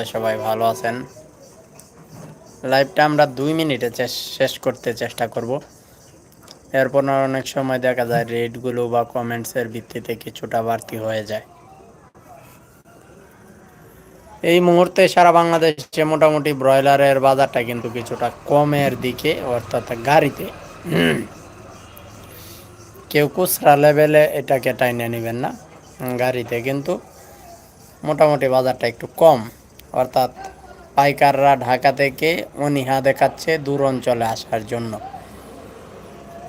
করতে সবাই ভালো আছেন। লাইভটা আমরা দুই মিনিটে শেষ করতে চেষ্টা করব। এরপর অনেক সময় দেখা যায় রেটগুলো বা কমেন্টসের ভিত্তিতে কিছুটা বাড়তি হয়ে যায়। এই মুহূর্তে সারা বাংলাদেশে মোটামুটি ব্রয়লারের বাজারটা কিন্তু কিছুটা কমের দিকে, অর্থাৎ গাড়িতে। কেউ খুচরা লেভেলে এটাকে টাইনে নেবেন না। গাড়িতে কিন্তু মোটামুটি বাজারটা একটু কম। অর্থাৎ পাইকাররা ঢাকা থেকে অনীহা দেখাচ্ছে দূর অঞ্চলে আসার জন্য।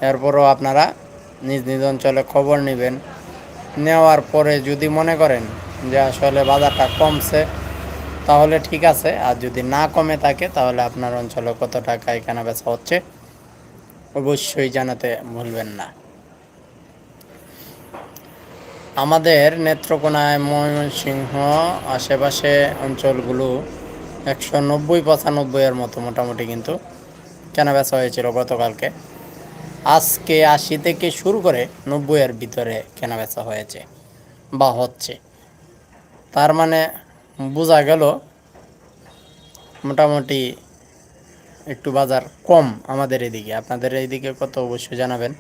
এরপরও আপনারা নিজ নিজ অঞ্চলে খবর নেবেন। নেওয়ার পরে যদি মনে করেন যে আসলে বাজারটা কমছে, তাহলে ঠিক আছে। আর যদি না কমে থাকে, তাহলে আপনার অঞ্চলে কত টাকায় কেনা বেচা হচ্ছে, অবশ্যই জানাতে ভুলবেন না। আমাদের নেত্রকোনায় ময়মনসিংহ আশেপাশে অঞ্চলগুলো একশো নব্বই পঁচানব্বইয়ের মতো মোটামুটি কিন্তু কেনা বেচা হয়েছিল গতকালকে। আজকে আশি থেকে শুরু করে নব্বইয়ের ভিতরে কেনা বেচা হয়েছে বা হচ্ছে। তার মানে বোঝা গেল মোটামুটি একটু বাজার কম আমাদের এদিকে। আপনাদের এইদিকে কত অবশ্যই জানাবেন?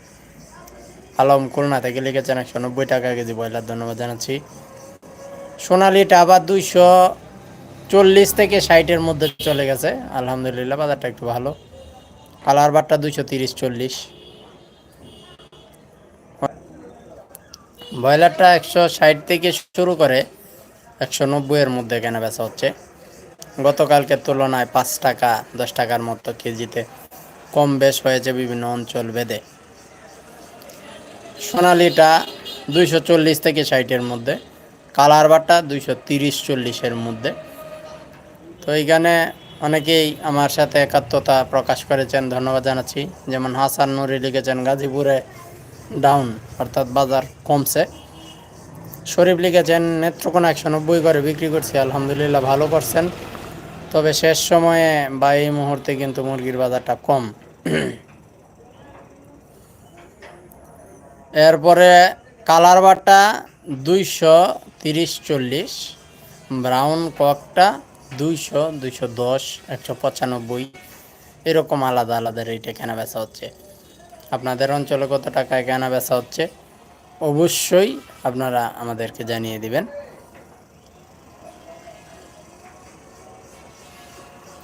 আলম খুলনা থেকে লিখেছেন একশো নব্বই টাকা কেজি ব্রয়লার, ধন্যবাদ জানাচ্ছি। সোনালিটা আবার দুইশো চল্লিশ থেকে ষাটের মধ্যে চলে গেছে। আলহামদুলিল্লাহ, বাজারটা একটু ভালো। কালার বারটা দুইশো তিরিশ চল্লিশ। ব্রয়লারটা একশো ষাট থেকে শুরু করে একশো নব্বইয়ের মধ্যে কেনা বেচা হচ্ছে। গতকালকে তুলনায় পাঁচ টাকা দশ টাকার মতো কেজিতে কম বেশ হয়েছে বিভিন্ন অঞ্চল ভেদে। সোনালিটা দুইশো চল্লিশ থেকে ষাটের মধ্যে কালার বারটা দুইশো তিরিশ চল্লিশের মধ্যে। তো এইখানে অনেকেই আমার সাথে একাত্মতা প্রকাশ করেছেন, ধন্যবাদ জানাচ্ছি। যেমন হাসান নুরি লিখেছেন, গাজীপুরে ডাউন অর্থাৎ বাজার কমছে। শরীফ লিখেছেন, নেত্রকোনা একশো নব্বই করে বিক্রি করছি, আলহামদুলিল্লাহ ভালো করছেন। তবে শেষ সময়ে বা এই মুহূর্তে কিন্তু মুরগির বাজারটা কম। এরপরে কালার বারটা দুইশো তিরিশ চল্লিশ, ব্রাউন ককটা দুইশো দুইশো দশ, একশো পঁচানব্বই। এরকম আলাদা আলাদা রেটে কেনা বেচা হচ্ছে। আপনাদের অঞ্চলে কত টাকায় কেনা বেচা হচ্ছে? অবশ্যই আপনারা আমাদেরকে জানিয়ে দিবেন।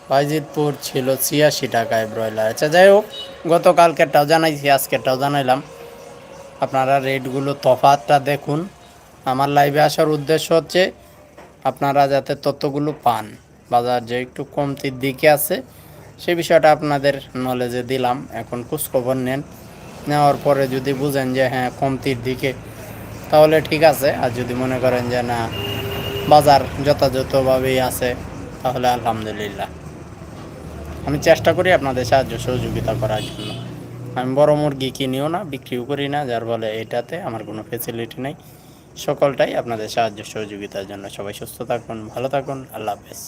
বাইজিতপুর ছিল ছিয়াশি টাকায় ব্রয়লার। আচ্ছা যাই হোক, গতকালকেরটাও জানাইছি, আজকেরটাও জানাইলাম। আপনারা রেটগুলো তফাতটা দেখুন। আমার লাইভে আসার উদ্দেশ্য হচ্ছে, আপনারা যাতে তথ্যগুলো পান, বাজার যে একটু কমতির দিকে আছে, সে বিষয়টা আপনাদের নলেজে দিলাম। এখন খোঁজখবর নেন। নেওয়ার পরে যদি বুঝেন যে হ্যাঁ কমতির দিকে, তাহলে ঠিক আছে। আর যদি মনে করেন যে না, বাজার যথাযথভাবেই আছে, তাহলে আলহামদুলিল্লাহ। আমি চেষ্টা করি আপনাদের সাহায্য সহযোগিতা করার জন্য। আমি বড় মুরগি কিনিও না, বিক্রিও করি না, যার ফলে এটাতে আমার কোনো ফেসিলিটি নেই। সকলটাই আপনাদের সাহায্য সহযোগিতার জন্য। সবাই সুস্থ থাকুন, ভালো থাকুন, আল্লাহ হাফেজ।